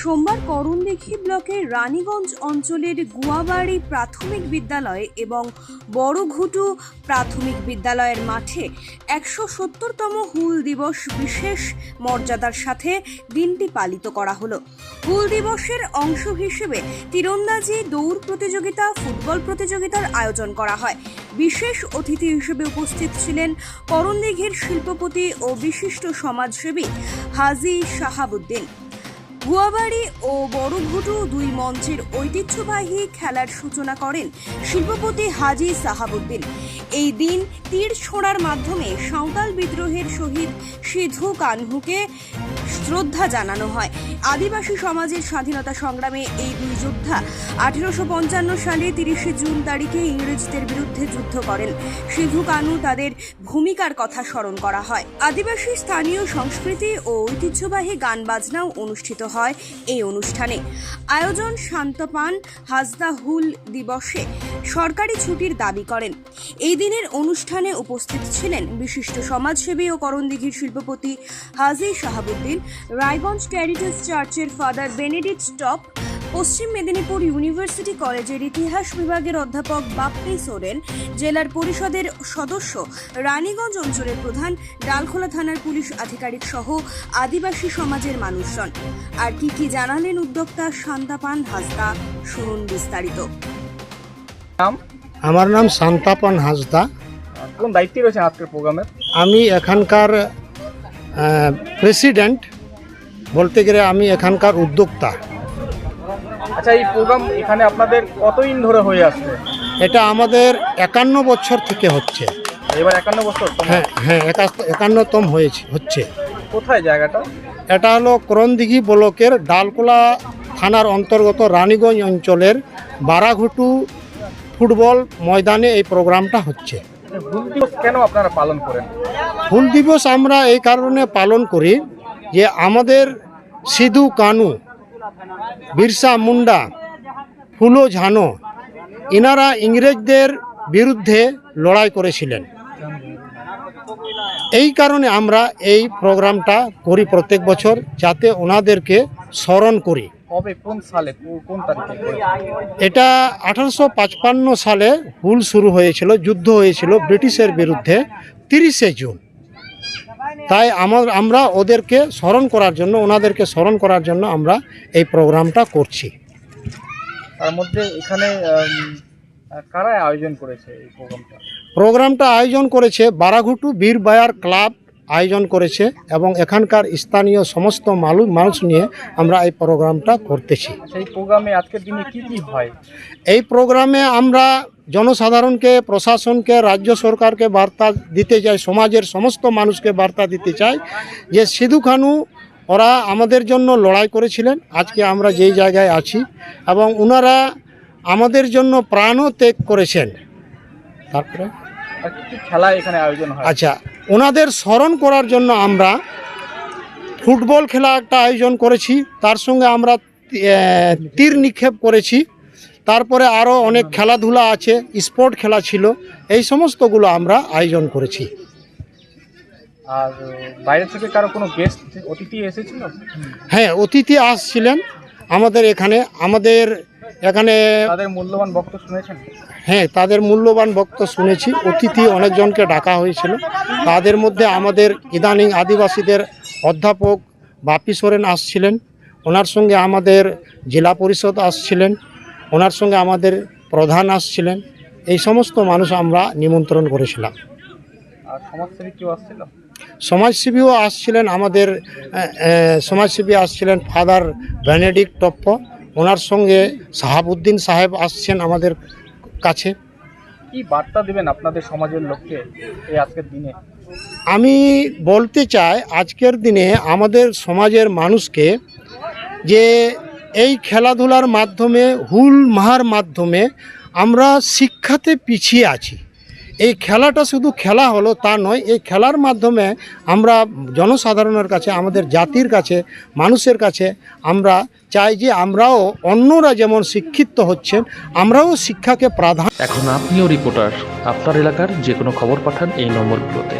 সোমবার করণদিঘি ব্লকের রানীগঞ্জ অঞ্চলের গুয়াবাড়ি প্রাথমিক বিদ্যালয় এবং বড়ঘুটু প্রাথমিক বিদ্যালয়ের মাঠে একশো সত্তরতম হুল দিবস বিশেষ মর্যাদার সাথে দিনটি পালিত করা হলো। হুল দিবসের অংশ হিসেবে তীরন্দাজি, দৌড় প্রতিযোগিতা, ফুটবল প্রতিযোগিতার আয়োজন করা হয়। বিশেষ অতিথি হিসেবে উপস্থিত ছিলেন করণদিঘির শিল্পপতি ও বিশিষ্ট সমাজসেবী হাজি শাহাবুদ্দিন। গুয়াবাড়ি ও বড়ঘুটু দুই মঞ্চের ঐতিহ্যবাহী খেলার সূচনা করেন শিল্পপতি হাজি সাহাবুদ্দিন। এই দিন তীর ছোড়ার মাধ্যমে সাঁওতাল বিদ্রোহের শহীদ সিধু কানহুকে শ্রদ্ধা জানানো হয়। আদিবাসী সমাজের স্বাধীনতা সংগ্রামে এই দুই যোদ্ধা আঠেরোশো পঞ্চান্ন সালে তিরিশে জুন তারিখে ইংরেজদের বিরুদ্ধে যুদ্ধ করেন। সিধু কানু তাদের ভূমিকার কথা স্মরণ করা হয়। আদিবাসী স্থানীয় সংস্কৃতি ও ঐতিহ্যবাহী গান বাজনাও অনুষ্ঠিত হয় এই অনুষ্ঠানে। আয়োজন শান্তপান হাজদা হুল দিবসে সরকারি ছুটির দাবি করেন। এই দিনের অনুষ্ঠানে উপস্থিত ছিলেন বিশিষ্ট সমাজসেবী ও করণদিঘির শিল্পপতি হাজি শাহাবুদ্দিন রায়গঞ্জ ক্যারিটাস চার্চের father Benedict Top Paschim Medinipur university কলেজের ইতিহাস বিভাগের অধ্যাপক বাপ্পি সোরেন জেলার পরিষদের সদস্য রানীগঞ্জ অঞ্চলের প্রধান ডালখোলা থানার পুলিশ আধিকারিক সহ আদিবাসী সমাজের মানুষজন। আর কি কি জানালেন উদ্যোক্তা শান্তাপান হাসদা শুনুন বিস্তারিত। আমার নাম শান্তাপন হাসদা। কোন দায়িত্বে রয়েছে আজকের প্রোগ্রামের? আমি এখানকার প্রেসিডেন্ট বলতে গেলে আমি এখানকার উদ্যোক্তা। আচ্ছা এই প্রোগ্রাম এখানে আপনাদের কতদিন ধরে হয়ে আসছে? এটা আমাদের একান্ন বছর থেকে হচ্ছে। এবার একান্ন বছর হ্যাঁ হ্যাঁ একা- একান্নতম হয়েছে হচ্ছে। কোথায় জায়গাটা? এটা হলো করণদিঘি ব্লকের ডালকোলা থানার অন্তর্গত রানীগঞ্জ অঞ্চলের বারাঘুটু ফুটবল ময়দানে এই প্রোগ্রামটা হচ্ছে। কেন আপনারা পালন করেন? হুল দিবস আমরা এই কারণে পালন করি যে আমাদের সিধু কানু বিরসা মুন্ডা ফুলো ঝানো ইনারা ইংরেজদের বিরুদ্ধে লড়াই করেছিলেন। এই কারণে আমরা এই প্রোগ্রামটা করি প্রত্যেক বছর যাতে ওনাদেরকে স্মরণ করি? এটা আঠারোশো পাঁচপান্ন সালে হুল শুরু হয়েছিল যুদ্ধ হয়েছিল ব্রিটিশের বিরুদ্ধে তিরিশে জুন। তাই আমার আমরা ওদেরকে স্মরণ করার জন্য ওনাদেরকে স্মরণ করার জন্য আমরা এই প্রোগ্রামটা করছি। তার মধ্যে এখানে কারা আয়োজন করেছে এই প্রোগ্রামটা? প্রোগ্রামটা আয়োজন করেছে বারাঘুটু বীরবায়ার ক্লাব আয়োজন করেছে এবং এখানকার স্থানীয় সমস্ত মানুষ মানুষ নিয়ে আমরা এই প্রোগ্রামটা করতেছি। সেই প্রোগ্রামে আজকের দিনে কি কি হয়? এই প্রোগ্রামে আমরা জনসাধারণকে প্রশাসনকে রাজ্য সরকারকে বার্তা দিতে চাই সমাজের সমস্ত মানুষকে বার্তা দিতে চাই যে সিধু কানু ওরা আমাদের জন্য লড়াই করেছিলেন। আজকে আমরা যেই জায়গায় আছি এবং ওনারা আমাদের জন্য প্রাণও ত্যাগ করেছেন। তারপরে? খেলা এখানে আয়োজন হয়? আচ্ছা ওনাদের স্মরণ করার জন্য আমরা ফুটবল খেলা একটা আয়োজন করেছি। তার সঙ্গে আমরা তীর নিক্ষেপ করেছি। তারপরে আরও অনেক খেলাধুলা আছে স্পোর্ট খেলা ছিল। এই সমস্তগুলো আমরা আয়োজন করেছি। আর বাইরে থেকে কারও কোনো গেস্ট অতিথি এসেছিল? হ্যাঁ অতিথি আসছিলেন আমাদের এখানে। আমাদের এখানে তাদের মূল্যবান বক্তব্য শুনেছেন? হ্যাঁ তাদের মূল্যবান বক্তব্য শুনেছি। অতিথি অনেকজনকে ডাকা হয়েছিল। তাদের মধ্যে আমাদের ইদানিং আদিবাসীদের অধ্যাপক বাপি সোরেন আসছিলেন। ওনার সঙ্গে আমাদের জেলা পরিষদ আসছিলেন। ওনার সঙ্গে আমাদের প্রধান আসছিলেন। এই সমস্ত মানুষ আমরা নিমন্ত্রণ করেছিলাম। সমাজসেবী কেউ আসছিল? সমাজসেবীও আসছিলেন আমাদের সমাজসেবী আসছিলেন ফাদার বেনেডিক টপ্প। ওনার সঙ্গে সাহাবুদ্দিন সাহেব আসছেন আমাদের কাছে। কি বার্তা দেবেন আপনাদের সমাজের লোককে এই আজকের দিনে? আমি বলতে চাই আজকের দিনে আমাদের সমাজের মানুষকে যে এই খেলাধুলার মাধ্যমে হুল মাহার মাধ্যমে আমরা শিক্ষাতে পিছিয়ে আছি। এই খেলাটা শুধু খেলা হলো তা নয়, এই খেলার মাধ্যমে আমরা জনসাধারণের কাছে, আমাদের জাতির কাছে, মানুষের কাছে আমরা চাই যে আমরাও অন্যরা যেমন শিক্ষিত হচ্ছেন, আমরাও শিক্ষাকে প্রাধান্য এখন আপনিও রিপোর্টার আপনার এলাকার যে কোনো খবর পাঠান এই নম্বরগুলোতে।